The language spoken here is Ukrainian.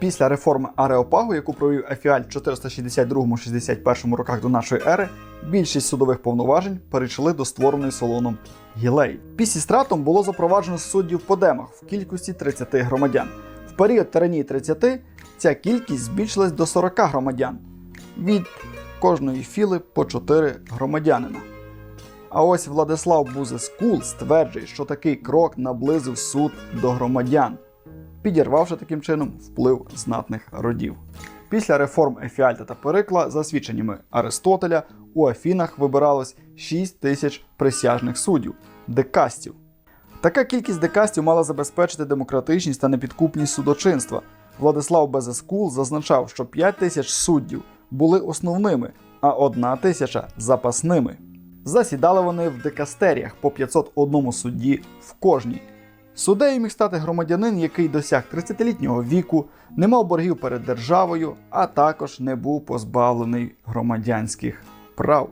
Після реформи Ареопагу, яку провів Ефіаль в 462-61 роках до нашої ери, більшість судових повноважень перейшли до створеної Солоном Гілеї. Пісістратом було запроваджено суддів по демах в кількості 30 громадян. В період тиранії 30 ця кількість збільшилась до 40 громадян. Від кожної філи по 4 громадянина. А ось Владислав Бузескул стверджує, що такий крок наблизив суд до громадян, підірвавши таким чином вплив знатних родів. Після реформ Ефіальта та Перикла, за свідченнями Аристотеля, у Афінах вибиралось 6 тисяч присяжних суддів декастів. Така кількість декастів мала забезпечити демократичність та непідкупність судочинства. Владислав Безескул зазначав, що 5 тисяч суддів були основними, а 1 тисяча запасними. Засідали вони в декастеріях по 501 судді в кожній. Суддею міг стати громадянин, який досяг 30-літнього віку, не мав боргів перед державою, а також не був позбавлений громадянських прав.